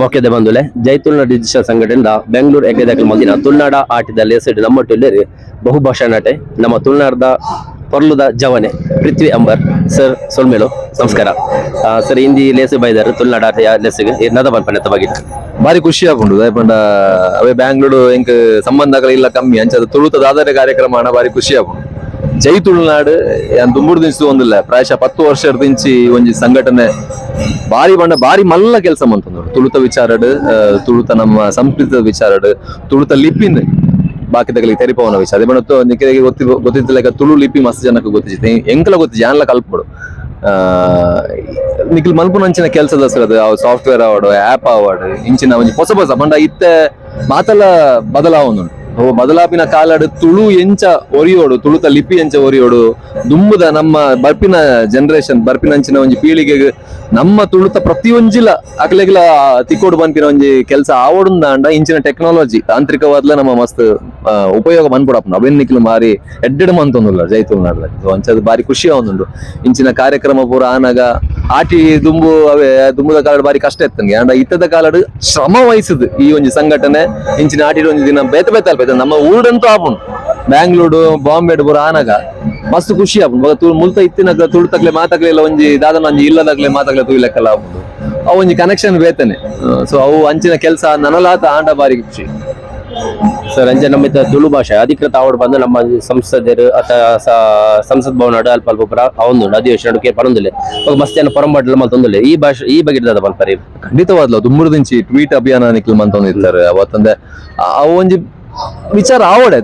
ಮೊಕ್ಕೆದ ಬಂದುಲೆ ಜೈ Tulunadu digital ಸಂಘಟನೆಯಿಂದ ಬೆಂಗಳೂರು ಎಗ್ಗೆದಾಗಲು ಮಂದಿನ ತುಳುನಾಡ ಆಟದಲ್ಲಿ ಹೆಸರು ನಮ್ಮ ಟುಲ್ಲೇರಿ ಬಹುಭಾಷಾ ನಟೆ, ನಮ್ಮ ತುಳುನಾಡದ ಪೊರ್ಲುದ ಜವನೆ, ಪೃಥ್ವಿ ಅಂಬರ್, ಸರ್ ಸೊಲ್ಮೇಲು, ನಮಸ್ಕಾರ. ಸರ್, ಹಿಂದಿ ಲೇಸು ಬೈದಾರು ತುಳುನಾಡ ಆಟ ಲೇಸಿಗೆ ನದ ಪನ್ಪನೆ ಬಗ್ಗೆ ಬಾರಿ ಖುಷಿ ಆಗುಂಡು ಪಂಡ ಅವೇ ಬ್ಯಾಂಗ್ಳೂರು ಎಂಕ್ ಸಂಬಂಧಗಳಿಲ್ಲ ಕಮ್ಮಿ ಅಂಚದ ತುಳುತದ ಆದರೆ ಕಾರ್ಯಕ್ರಮ ಭಾರಿ ಖುಷಿ ಆಗುಂಡು ಜೈ ತುಳುನಾಡು. ದುಂಬುಡು ದಿನಸು ಒಂದಿಲ್ಲ. ಪ್ರಾಯಶಃ ಪತ್ತು ವರ್ಷ ದಿಂಚಿ ಒಂಜಿ ಸಂಘಟನೆ. ಬಾರಿ ಬಣ್ಣ ಬಾರಿ ಮಲ್ಲ ಕೆಲಸ ಮಂತಂದ್ರು ತುಳುತ ವಿಚಾರಡ್ ತುಳುತ ನಮ್ಮ ಸಂಸ್ಕೃತದ ವಿಚಾರಡ್, ತುಳುತ ಲಿಪಿನ್ ಬಾಕಿದಗಳಿಗೆ ತೆರಿಪವನ ವಿಚಾರ. ಅದೇ ಬಣ್ಣ ನಿಖರಿಗೆ ಗೊತ್ತಿ, ಗೊತ್ತಿದ್ದಿಲ್ಲ ತುಳು ಲಿಪಿ ಮಸ್ತ್ ಜನಕ್ಕೆ ಗೊತ್ತಿತ್ತು ಎಂಕಲ ಗೊತ್ತಿ ಜಾನ್ಲ ಕಲ್ಪಡು ನಿಖಿಲ್ ಮಲ್ಪುನಂಚಿನ ಕೆಲಸದ ಸರದು ಅವು ಸಾಫ್ಟ್ವೇರ್ ಅವಾರ್ಡ್ ಆಪ್ ಅವಾರ್ಡ್ ಇಂಚಿನ ಒಂಜಿ ಹೊಸ ಹೊಸ ಬಂಡ ಇತ್ತೆ ಮಾತಲ್ಲ ಬದಲಾವಣೆ ಅವು ಬದಲಾಪಿನ ಕಾಲಡ್ ತುಳು ಎಂಚ ಒರಿಯೋಡು ತುಳುತ ಲಿಪಿ ಎಂಚ ಒರಿಯೋಡು. ದುಂಬುದ ನಮ್ಮ ಬರ್ಪಿನ ಜನರೇಷನ್ ಬರ್ಪಿನ ಅಂಚಿನ ಒಂಜಿ ಪೀಳಿಗೆ ನಮ್ಮ ತುಳುತ ಪ್ರತಿಯೊಂಜಿಲ ಅಕ್ಲೆಗ್ಲ ತಿಕ್ಕೋಡು ಬಂಪಿನ ಒಂಜಿ ಕೆಲಸ ಆವಡುಂದ ಅಂಡ ಇಂಚಿನ ಟೆಕ್ನಾಲಜಿ ತಾಂತ್ರಿಕವಾದ್ಲ ನಮ್ಮ ಮಸ್ತ್ ಉಪಯೋಗ ಮನ್ಪುಡಪ್ಪ ಅವೆನ್ ನಿಕ್ಲು ಮಾರಿ ಎಡ್ಡೆಡ್ ಮಂತೊಂದುಲ್ಲ ಜೈ ತುಳುನಾಡ್ಲ ಸೊ ಅಂಚದ ಬಾರಿ ಖುಷಿ ಆವೊಂದುಂಡು ಇಂಚಿನ ಕಾರ್ಯಕ್ರಮ ಪೂರ ಆನಾಗ ಆಟಿ ದುಂಬು ಅವೇ, ದುಂಬುದ ಕಾಲಡ್ ಬಾರಿ ಕಷ್ಟ ಇತ್ತಂಗೆ ಅಂಡ ಇತ್ತದ ಕಾಲಡ್ ಶ್ರಮ ವಹಿಸುದು ಈ ಒಂಜಿ ಸಂಘಟನೆ. ಇಂಚಿನ ಆಟಿಡ್ ಒಂಜಿ ದಿನ ಬೇತ ಬೇತ ಅಲ್ಪ ನಮ್ಮ ಊರಂತೂ ಆಪುಂಡು ಬ್ಯಾಂಗ್ಳೂರು, ಬಾಂಬೆಡ್ ಪೂರ ಆನಾಗ ಮಸ್ತ್ ಖುಷಿ ತುಳು ಮುಲ್ತ ಇತ್ತಿನಾಗ ತುಳುತಕ್ಲೆ ಮಾತಾಗ್ಲೆ ಇಲ್ಲ, ಒಂಜಿ ದಾದನ ಒಂಜಿ ಇಲ್ಲದಾಗ್ಲೆ ಮಾತಾಗ್ಲೆ ತುಯ್ಲಕ್ಕಲ್ಲ ಆಪುಂಡು ಅವು ಒಂಜಿ ಕನೆಕ್ಷನ್ ಬೇತನೆ. ಸೊ ಅವು ಅಂಚಿನ ಕೆಲಸ ನನಲಾತ ಆಂಡ ಬಾರಿ ಖುಷಿ. ಸರ್ ಅಂಜೆ ನಮ್ಮ ಇತ್ತ ತುಳು ಭಾಷೆ. ಅಧಿಕೃತ ಅವಾರ್ಡ್ ಬಂದು ನಮ್ಮ ಸಂಸದರು ಅಥವಾ ಸಂಸತ್ ಭವನ ಅಲ್ಪ ಅಲ್ಪ ಅವನು ಅವೊಂದು ಅಧಿವೇಶನ ಕೆ ಪರೊಂದುಲೆ ಮಸ್ತ್ ಜನ ಪರಂಬಡ್ಲ ತೊಂದಿಲ್ಲ. ಈ ಭಾಷೆ, ಈ ಬಗ್ಗೆ ಇರ್ತದ ಪಲ್ಪರಿ ಖಂಡಿತವಾದ್ಲು ದುಮ್ಮುರ್ದಿಂಚಿ ಟ್ವೀಟ್ ಅಭಿಯಾನ ನಿಕ್ಲು ಮಂತೊಂದಿರ್ತಾರೆ ಅವತ್ತಂದೆ, ಆ ಒಂಜಿ ವಿಚಾರ ಆವಡೆ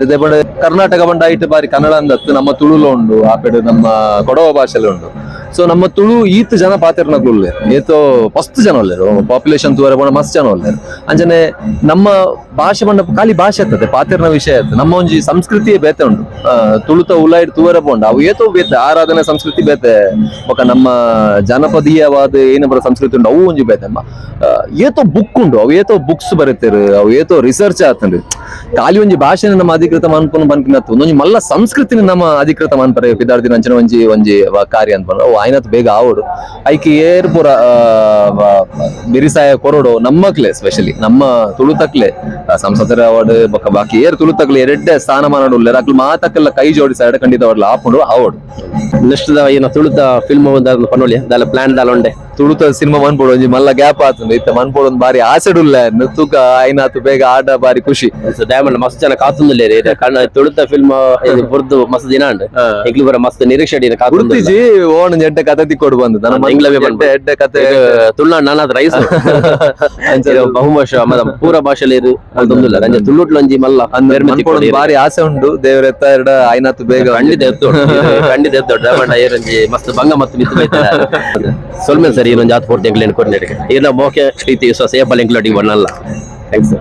ಕರ್ನಾಟಕ ಬಂಡ ಐಟ್ ಬಾರಿ ಕನ್ನಡ ಅಂದತ್ತು. ನಮ್ಮ ತುಳುಲು ಉಂಡು ಆ ಕಡೆ ನಮ್ಮ ಕೊಡವ ಭಾಷೆಲ ಉಂಡು ಸೊ ನಮ್ಮ ತುಳು ಈತ್ ಜನ ಪಾತಿರ್ನಗ್ಲು ಉಳ್ಳೇರು ಏತೋ ಮಸ್ತ್ ಜನ ಒಳ್ಳೆರು ಪಾಪ್ಯುಲೇಷನ್ ತೂವರೆ ಬಂಡ ಮಸ್ತ್ ಜನ ಒಳ್ಳೆರು ಅಂಜನೆ ನಮ್ಮ ಭಾಷೆ ಬಣ್ಣ ಖಾಲಿ ಭಾಷೆ ಇರ್ತದೆ, ಪಾತೆರ್ನ ವಿಷಯ ಇರ್ತದೆ. ನಮ್ಮ ಒಂಜಿ ಸಂಸ್ಕೃತಿಯೇ ಬೇತೆ ಉಂಟು. ತುಳುತ ಉಲಾಯ್ಡ್ ತೂವರೆ ಬೋಂಡ ಅವು ಏತೋ ಬೇತೆ, ಆರಾಧನೆ ಸಂಸ್ಕೃತಿ ಬೇತೆ. ಬೊಕ ನಮ್ಮ ಜನಪದೀಯವಾದ ಏನು ಬರೋ ಸಂಸ್ಕೃತಿ ಉಂಟು, ಅವು ಒಂಜಿ ಬೇತೆ. ಏತೋ ಬುಕ್ ಉಂಡು ಅವು ಏತೋ ಬುಕ್ಸ್ ಬರೀತಾರೆ, ಅವು ಏತೋ ರಿಸರ್ಚ್ ಆತಂಡ್ರಿ ಖಾಲಿ ಒಂಜಿ ಭಾಷೆನ ನಮ್ಮ ಅಧಿಕೃತ ಮನ್ಪುನ ಬನ್ಪಿನತ್ತು ಒಂಜಿ ಮಲ್ಲ ಸಂಸ್ಕೃತಿನ ನಮ್ಮ ಅಧಿಕೃತ ಮನ್ಪರೆ ಪಿದಾರ್ದಿನ ಅಂಚನ ಒಂಜಿ ಒಂಜಿ ಕಾರ್ಯ ಅಂತ ಅವು ಆಯ್ನತ್ ಬೇಗ ಆವಡು. ಐಕಿ ಏರ್ ಪುರ ಬಿರಿಸಾಯ ಕೊರಡು ನಮ್ಮಕ್ಲೆ ಸ್ಪೆಷಲಿ ನಮ್ಮ ತುಳುತಕ್ಲೆ ಸಂಸದರ ಅವಾರ್ಡ್ ಬಕ ಬಾಕಿ ಏರ್ ತುಳುತಕ್ಲೆ ಎರಡೇ ಸ್ಥಾನಮಾನ ಉಳ್ಳೇರ್ ಅಕ್ಲು ಮಾತಕ್ಕೆಲ್ಲ ಕೈ ಜೋಡಿಸಾಡ ಖಂಡಿತ ಅವಾರ್ಡ್ ಆಪುಂಡು, ಆವಡು. ನೆಕ್ಸ್ಟ್ ಏನೋ ತುಳುತ ಫಿಲ್ಮ್ ಪನ್ನೋಳಿ ದಾಲ ಪ್ಲಾನ್ ದಾಲ ಉಂಡೆ ತುಳುತ ಸಿನಿಮಾ ಮನ್ಪೋಡು ಮಲ್ಲ ಗ್ಯಾಪ್ ಆತುಂಡು. ಇತ್ತ ಮನ್ಪೋಡು ಬಾರಿ ಬಾರಿ ಆಸೆಡುಲ್ಲ ತೂಕ ಐನಾತು ಬೇಗ ಆಡ ಬಾರಿ ಖುಷಿ. ಡೈಮಂಡ್ ಮಸ್ತ್ ಜನ ಕಾತುಂದುಲೆ ರೀ. ಕಣ್ಣ ತುಳುತ ಫಿಲ್ಮ್ ಇದು ಬುರ್ದು ಮಸ್ತ್ ದಿನ ಉಂಡು ಈಗಲೂ ಬರ ಮಸ್ತ್ ನಿರೀಕ್ಷೆ ಗುರುತಿಜಿ ಓಣ ಎಡ್ಡೆ ಕತೆ ತಿಕ್ಕೊಡು ಬಂದು. ನನ್ನ ನಾನು ಇಂಗ್ಲವೇ ಎಡ್ಡೆ ಕತೆ ತುಳುನಾಡು ನನ್ನ ರೈಸ್ ಬಹುಮಶ ಪೂರ ಭಾಷೆಲಿ ಇರು ಅಂತಂದಿಲ್ಲ ರಂಜೆ ತುಳುಟ್ಲು ಒಂಜಿ ಮಲ್ಲ ಬೇರೆ ಆಸೆ ಉಂಡು. ದೇವ್ರ ಎತ್ತ ಎರಡ ಐನಾತು ಬೇಗ ಖಂಡಿತ ಎತ್ತು. ಖಂಡಿತ ಎತ್ತು. ಡೈಮಂಡ್ ಏರಂಜಿ ಮಸ್ತ್ ಭಂಗ ಮತ್ತು ಮಿತ್ತು ಬೈತಾರೆ. ಸೊಲ್ಮೇಲ್ ಸರಿ ಇನ್ನೊಂದು ಜಾತ್ ಪೂರ್ತಿ ಎಂಗ್ಲೇನ್ ಕೊಡ್ನೇರಿಗೆ ಇನ್ನು ಮೋಕೆ ಪ್ರೀತಿ ವಿಶ್ವಾಸ ಏಪಲ್ ಎಂಗ್ಲೋಟಿಗೆ ಥ್ಯಾಂಕ್ ಥ್ಯಾಂಕ್ಸ್